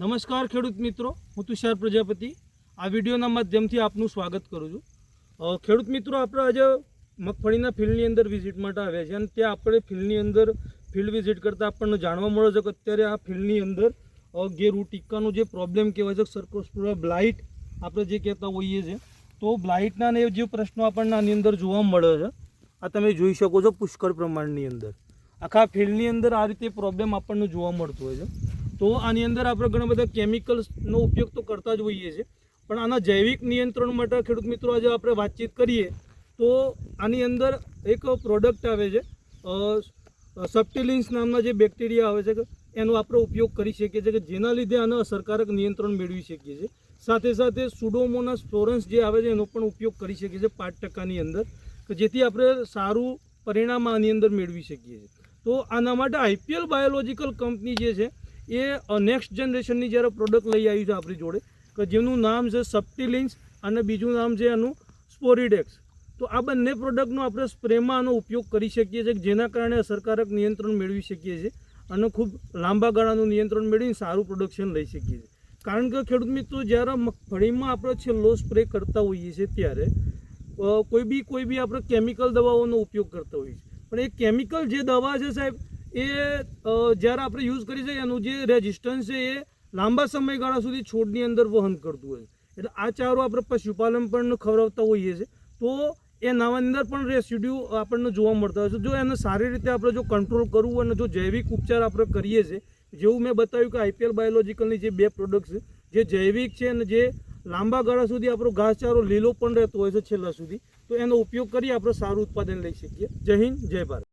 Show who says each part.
Speaker 1: નમસ્કાર ખેડૂત મિત્રો, હું તુષાર પ્રજાપતિ. આ વિડીયોના માધ્યમથી આપનું સ્વાગત કરું છું. ખેડૂત મિત્રો, આપણે આજે મગફળીના ફિલ્ડની અંદર વિઝિટ માટે આવ્યા છે અને ત્યાં આપણે ફિલ્ડની અંદર ફિલ્ડ વિઝિટ કરતાં આપણને જાણવા મળે છે કે અત્યારે આ ફિલ્ડની અંદર ગેરુ ટીકાનો જે પ્રોબ્લેમ કહેવાય છે, સરકોસ્પુરા બ્લાઇટ આપણે જે કહેતા હોઈએ છીએ. તો બ્લાઇટના ને જે પ્રશ્નો આપણને આની અંદર જોવા મળે છે. આ તમે જોઈ શકો છો પુષ્કળ પ્રમાણની અંદર. આખા ફિલ્ડની અંદર આ રીતે પ્રોબ્લેમ આપણને જોવા મળતો હોય છે. તો આની અંદર આપણે ઘણા બધા કેમિકલ્સનો ઉપયોગ તો કરતા જ હોઈએ છીએ. પણ આના જૈવિક નિયંત્રણ માટે ખેડૂત મિત્રો આજે આપણે વાતચીત કરીએ તો આની અંદર એક પ્રોડક્ટ આવે છે સપ્ટિલિન્સ નામના જે બેક્ટેરિયા આવે છે, એનો આપણે ઉપયોગ કરી શકીએ છીએ કે જેના લીધે આને અસરકારક નિયંત્રણ મેળવી શકીએ છીએ. સાથે સાથે સુડોમોનાસ ફ્લોરન્સ જે આવે છે, એનો પણ ઉપયોગ કરી શકીએ છીએ પાંચ ટકાની અંદર, કે જેથી આપણે સારું પરિણામ આની અંદર મેળવી શકીએ છીએ. તો આના માટે આઈપીએલ બાયોલોજીકલ કંપની જે છે એ નેક્સ્ટ જનરેશનની જ્યારે પ્રોડક્ટ લઈ આવી છે આપણી જોડે, કે જેનું નામ છે સપ્ટિલિન્સ અને બીજું નામ છે એનું સ્પોરિડેક્સ તો આ બંને પ્રોડક્ટનો આપણે સ્પ્રેમાં આનો ઉપયોગ કરી શકીએ છીએ, જેના કારણે અસરકારક નિયંત્રણ મેળવી શકીએ છીએ અને ખૂબ લાંબા ગાળાનું નિયંત્રણ મેળવીને સારું પ્રોડક્શન લઈ શકીએ છીએ. કારણ કે ખેડૂત મિત્રો, જ્યારે મગફળીમાં આપણે છેલ્લો સ્પ્રે કરતા હોઈએ છીએ ત્યારે કોઈ બી કોઈ બી આપણે કેમિકલ દવાઓનો ઉપયોગ કરતા હોઈએ છીએ. પણ એ કેમિકલ જે દવા છે સાહેબ એ જ્યારે આપણે યુઝ કરી છે એનું જે રેઝિસ્ટન્સ છે, એ લાંબા સમયગાળા સુધી છોડની અંદર વહન કરતું હોય એટલે આ ચારો આપણે પશુપાલન પણ ખવડાવતા હોઈએ છીએ. તો એ નાવાની અંદર પણ રેસિડ્યુ આપણને જોવા મળતા હોય છે. જો એને સારી રીતે આપણે જો કંટ્રોલ કરવું અને જો જૈવિક ઉપચાર આપણે કરીએ છીએ, જેવું મેં બતાવ્યું કે આઈપીએલ બાયોલોજીકલની જે બે પ્રોડક્ટ્સ છે, જે જૈવિક છે અને જે લાંબા ગાળા સુધી આપણો ઘાસચારો લીલો પણ રહેતો હોય છે છેલ્લા સુધી, તો એનો ઉપયોગ કરી આપણે સારું ઉત્પાદન લઈ શકીએ. જય હિન્દ, જય ભારત.